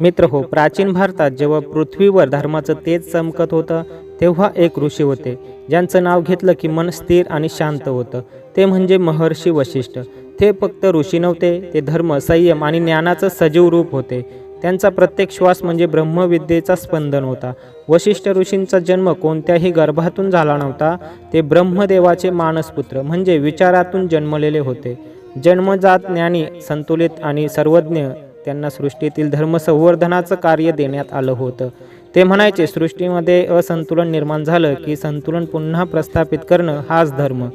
मित्र हो प्राचीन भारतात जेव्हा पृथ्वीवर धर्माचं तेज चमकत होतं तेव्हा एक ऋषी होते. ज्यांचं नाव घेतलं की मन स्थिर आणि शांत होतं. ते म्हणजे महर्षी वशिष्ठ. ते फक्त ऋषी नव्हते ते धर्म संयम आणि ज्ञानाचं सजीव रूप होते. त्यांचा प्रत्येक श्वास म्हणजे ब्रह्मविद्येचा स्पंदन होता. वशिष्ठ ऋषींचा जन्म कोणत्याही गर्भातून झाला नव्हता. ते ब्रह्मदेवाचे मानसपुत्र म्हणजे विचारातून जन्मलेले होते. जन्मजात ज्ञानी संतुलित आणि सर्वज्ञ त्यांना सृष्टीतील धर्मसंवर्धनाचं कार्य देण्यात आलं होतं. ते म्हणायचे सृष्टीमध्ये असंतुलन निर्माण झालं की संतुलन पुन्हा प्रस्थापित करणं हाच धर्म.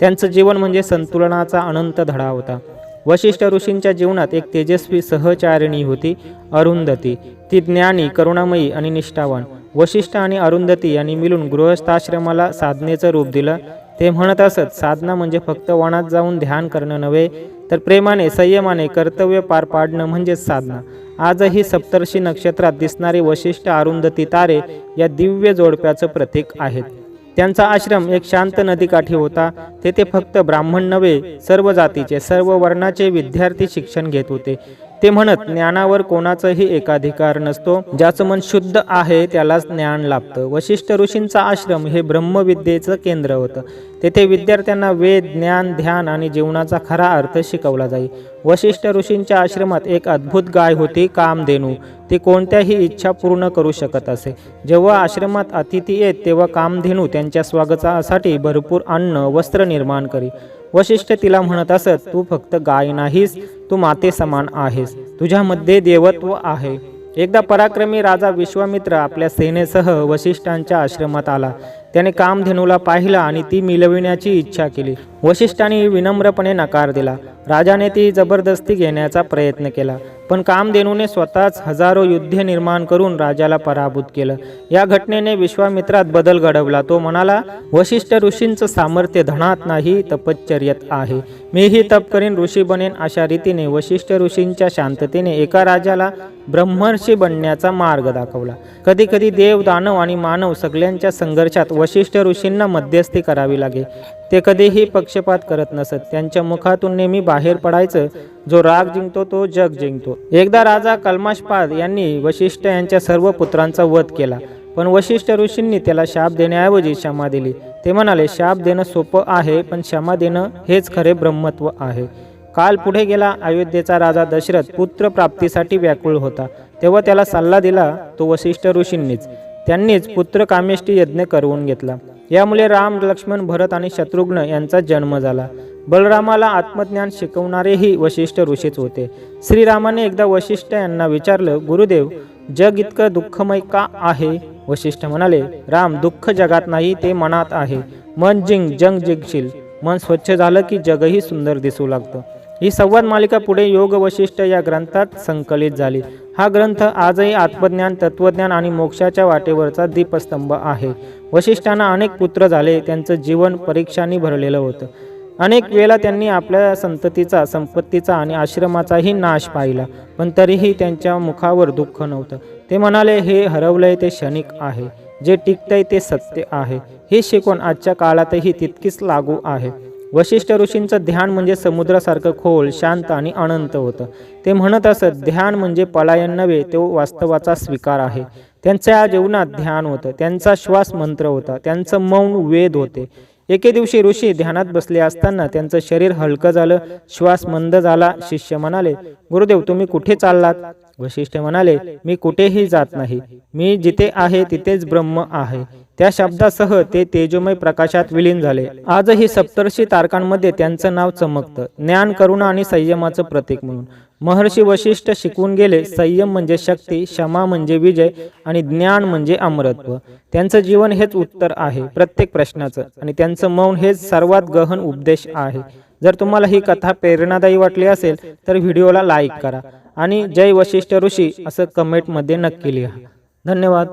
त्यांचं जीवन म्हणजे संतुलनाचा अनंत धडा होता. वशिष्ठ ऋषींच्या जीवनात एक तेजस्वी सहचारिणी होती अरुंधती. ती ज्ञानी करुणामयी आणि निष्ठावान. वशिष्ठ आणि अरुंधती यांनी मिळून गृहस्थाश्रमाला साधनेचं रूप दिलं. ते म्हणत असत साधना म्हणजे फक्त वनात जाऊन ध्यान करणं नव्हे तर प्रेमाने संयमाने कर्तव्य पार पाडणं म्हणजेच साधना. आजही सप्तर्षी नक्षत्रात दिसणारे वशिष्ठ अरुंधती तारे या दिव्य जोडप्याचं प्रतीक आहेत. त्यांचा आश्रम एक शांत नदीकाठी होता. तेथे फक्त ब्राह्मण नव्हे सर्व जातीचे सर्व वर्णाचे विद्यार्थी शिक्षण घेत होते. ते म्हणत ज्ञानावर कोणाचाही एकाधिकार नसतो. ज्याचं मन शुद्ध आहे त्यालाच ज्ञान लाभतं. वशिष्ठ ऋषींचा आश्रम हे ब्रह्मविद्येचं केंद्र होतं. तेथे विद्यार्थ्यांना वेद ज्ञान ध्यान आणि जीवनाचा खरा अर्थ शिकवला जाई. वशिष्ठ ऋषींच्या आश्रमात एक अद्भुत गाय होती कामधेनू. ती कोणत्याही इच्छा पूर्ण करू शकत असे. जेव्हा आश्रमात अतिथी येत तेव्हा कामधेनू त्यांच्या स्वागतासाठी भरपूर अन्न वस्त्र निर्माण करी. वशिष्ठ तिला म्हणत असत तू फक्त गाय नाहीस तू माते समान आहेस. तुझ्यामध्ये देवत्व आहे. एकदा पराक्रमी राजा विश्वामित्र आपल्या सेनेसह वशिष्ठांच्या आश्रमात आला. त्याने कामधेनूला पाहिला आणि ती मिळविण्याची इच्छा केली. वशिष्ठाने विनम्रपणे नकार दिला. राजाने ती जबरदस्ती घेण्याचा प्रयत्न केला पण कामधेनूने स्वतःच हजारो युद्धे निर्माण करून राजाला पराभूत केलं. या घटनेने विश्वामित्रात बदल घडवला. तो म्हणाला वशिष्ठ ऋषींचं सामर्थ्य धनात नाही तपश्चर्यत आहे. मीही तप करीन ऋषी बनेन अशा रीतीने वशिष्ठ ऋषींच्या शांततेने एका राजाला ब्रह्मर्षी बनण्याचा मार्ग दाखवला. कधी कधी देव दानव आणि मानव सगळ्यांच्या संघर्षात वशिष्ठ ऋषींना मध्यस्थी करावी लागे. ते कधीही पक्षपात करत नसत. त्यांच्या मुखातून नेहमी बाहेर पडायचं. जो राग जिंकतो तो जग जिंकतो. एकदा राजा कल्माशपाद यांनी वशिष्ठ यांच्या सर्व पुत्रांचा वध केला. पण वशिष्ठ ऋषींनी त्याला शाप देण्याऐवजी क्षमा दिली. ते म्हणाले शाप देणं सोपं आहे पण क्षमा देणं हेच खरे ब्रह्मत्व आहे. काल पुढे गेला अयोध्येचा राजा दशरथ पुत्र प्राप्तीसाठी व्याकुळ होता. तेव्हा त्याला सल्ला दिला तो वशिष्ठ ऋषींनीच. त्यांनीच पुत्र कामेष्टी यज्ञ करवून घेतला. यामुळे राम लक्ष्मण भरत आणि शत्रुघ्न यांचा जन्म झाला. बलरामाला आत्मज्ञान शिकवणारेही वशिष्ठ ऋषीच होते. श्रीरामाने एकदा वशिष्ठ यांना विचारलं गुरुदेव जग इतकं दुःखमय का आहे? वशिष्ठ म्हणाले राम दुःख जगात नाही ते मनात आहे. मन जिंग जंग जिंकशील. मन स्वच्छ झालं की जगही सुंदर दिसू लागतं. ही संवाद मालिका पुढे योग वशिष्ठ या ग्रंथात संकलित झाली. हा ग्रंथ आजही आत्मज्ञान तत्वज्ञान आणि मोक्षाच्या वाटेवरचा दीपस्तंभ आहे. वशिष्ठांना अनेक पुत्र झाले त्यांचं जीवन परीक्षांनी भरलेलं होतं. अनेक वेळा त्यांनी आपल्या संततीचा संपत्तीचा आणि आश्रमाचाही नाश पाहिला पण तरीही त्यांच्या मुखावर दुःख नव्हतं. ते म्हणाले हे हरवलंय ते क्षणिक आहे जे टिकतंय ते सत्य आहे. ही शिकवण आजच्या काळातही तितकीच लागू आहे. वशिष्ठ ऋषींचं ध्यान म्हणजे समुद्रासारखं खोल शांत आणि अनंत होतं. ते म्हणत असत ध्यान म्हणजे पलायन नव्हे तो वास्तवाचा स्वीकार आहे. त्यांच्या जीवनात ध्यान होतं. त्यांचा श्वास मंत्र होता. त्यांचं मौन वेद होते. एके दिवशी ऋषी ध्यानात बसले असताना त्यांचं शरीर हलकं झालं श्वास मंद झाला शिष्य म्हणाले गुरुदेव तुम्ही कुठे चाललात? वशिष्ठ म्हणाले मी कुठेही जात नाही. मी जिथे आहे तिथेच ब्रह्म आहे. त्या शब्दासह ते तेजोमय प्रकाशात विलीन झाले. आजही सप्तर्षी तारकांमध्ये त्यांचं नाव चमकतं. ज्ञान करुणा आणि संयमाचं प्रतीक म्हणून. महर्षी वशिष्ठ शिकवून गेले संयम म्हणजे शक्ती क्षमा म्हणजे विजय आणि ज्ञान म्हणजे अमरत्व. त्यांचं जीवन हेच उत्तर आहे प्रत्येक प्रश्नाचं. आणि त्यांचं मौन हेच सर्वात गहन उपदेश आहे. जर तुम्हाला ही कथा प्रेरणादायी वाटली असेल तर व्हिडिओला लाईक करा. आणि जय वशिष्ठ ऋषी असं कमेंटमध्ये नक्की लिहा. धन्यवाद.